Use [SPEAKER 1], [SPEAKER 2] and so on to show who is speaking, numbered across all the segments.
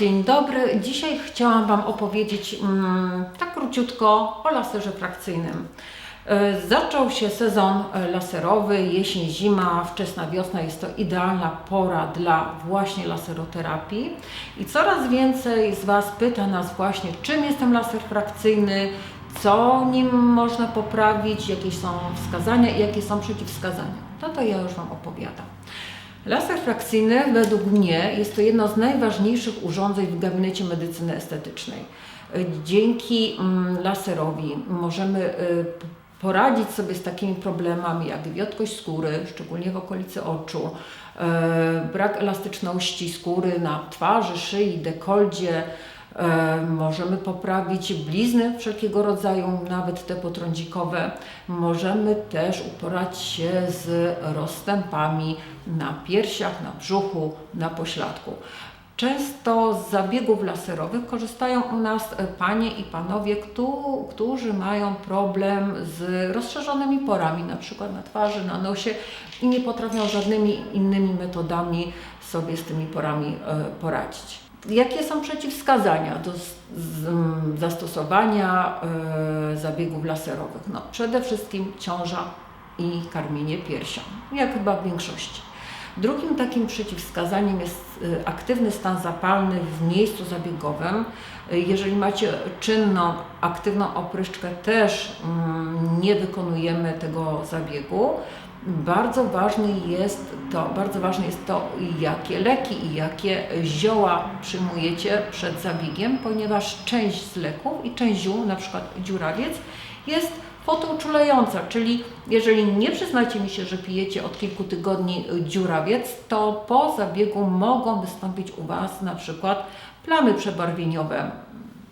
[SPEAKER 1] Dzień dobry. Dzisiaj chciałam Wam opowiedzieć mm, tak króciutko o laserze frakcyjnym. E, Zaczął się sezon laserowy, jesień, zima, wczesna wiosna jest to idealna pora dla właśnie laseroterapii i coraz więcej z Was pyta nas właśnie, czym jest ten laser frakcyjny, co nim można poprawić, jakie są wskazania i jakie są przeciwwskazania. No to ja już Wam opowiadam. Laser frakcyjny według mnie jest to jedno z najważniejszych urządzeń w gabinecie medycyny estetycznej. Y, Dzięki mm, laserowi możemy y, poradzić sobie z takimi problemami jak wiotkość skóry, szczególnie w okolicy oczu, e, brak elastyczności skóry na twarzy, szyi, dekoldzie. E, Możemy poprawić blizny wszelkiego rodzaju, nawet te potrądzikowe. Możemy też uporać się z rozstępami na piersiach, na brzuchu, na pośladku. Często z zabiegów laserowych korzystają u nas panie i panowie, któ- którzy mają problem z rozszerzonymi porami, na przykład na twarzy, na nosie i nie potrafią żadnymi innymi metodami sobie z tymi porami e, poradzić. Jakie są przeciwwskazania do zastosowania e, zabiegów laserowych? No, przede wszystkim ciąża i karmienie piersią, jak chyba w większości. Drugim takim przeciwwskazaniem jest y, aktywny stan zapalny w miejscu zabiegowym. Y, Jeżeli macie czynną, aktywną opryszczkę, też mm, nie wykonujemy tego zabiegu. Bardzo ważny jest to, bardzo ważne jest to, jakie leki i jakie zioła przyjmujecie przed zabiegiem, ponieważ część z leków i część ziół, na przykład dziurawiec, jest fotouczulająca, czyli jeżeli nie przyznacie mi się, że pijecie od kilku tygodni y, dziurawiec, to po zabiegu mogą wystąpić u Was na przykład plamy przebarwieniowe.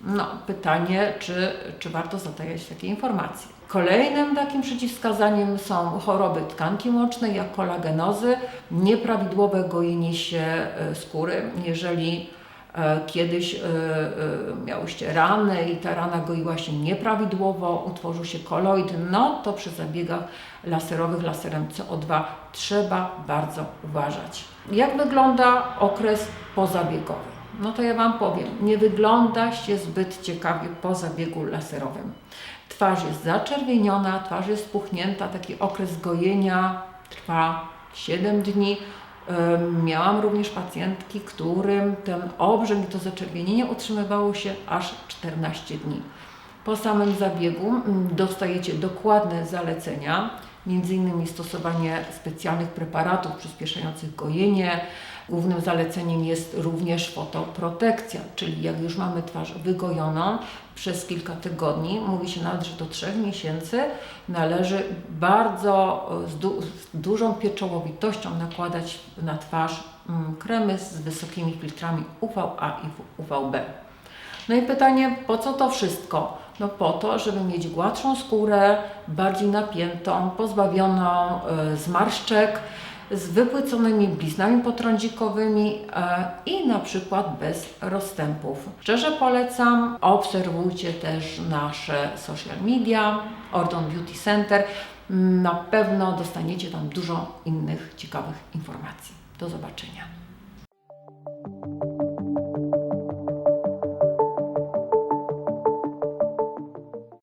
[SPEAKER 1] No, pytanie, czy, czy warto zatajać takie informacje. Kolejnym takim przeciwwskazaniem są choroby tkanki łącznej, jak kolagenozy, nieprawidłowe gojenie się e, skóry. Jeżeli kiedyś e, e, miałyście ranę i ta rana goiła się nieprawidłowo, utworzył się koloid, no to przy zabiegach laserowych laserem CO2 trzeba bardzo uważać. Jak wygląda okres pozabiegowy? No to ja Wam powiem, nie wygląda się zbyt ciekawie po zabiegu laserowym. Twarz jest zaczerwieniona, twarz jest spuchnięta, taki okres gojenia trwa 7 dni. Miałam również pacjentki, którym ten obrzęk i to zaczerwienienie utrzymywało się aż 14 dni. Po samym zabiegu mm, dostajecie dokładne zalecenia, między innymi stosowanie specjalnych preparatów przyspieszających gojenie. Głównym zaleceniem jest również fotoprotekcja, czyli jak już mamy twarz wygojoną przez kilka tygodni, mówi się nawet, że do trzech miesięcy należy bardzo z, du- z dużą pieczołowitością nakładać na twarz mm, kremy z wysokimi filtrami UVA i UVB. No i pytanie, po co to wszystko? No po to, żeby mieć gładszą skórę, bardziej napiętą, pozbawioną e, zmarszczek, z wypłyconymi bliznami potrądzikowymi e, i na przykład bez rozstępów. Szczerze polecam, obserwujcie też nasze social media, Ordon Beauty Center. Na pewno dostaniecie tam dużo innych ciekawych informacji. Do zobaczenia.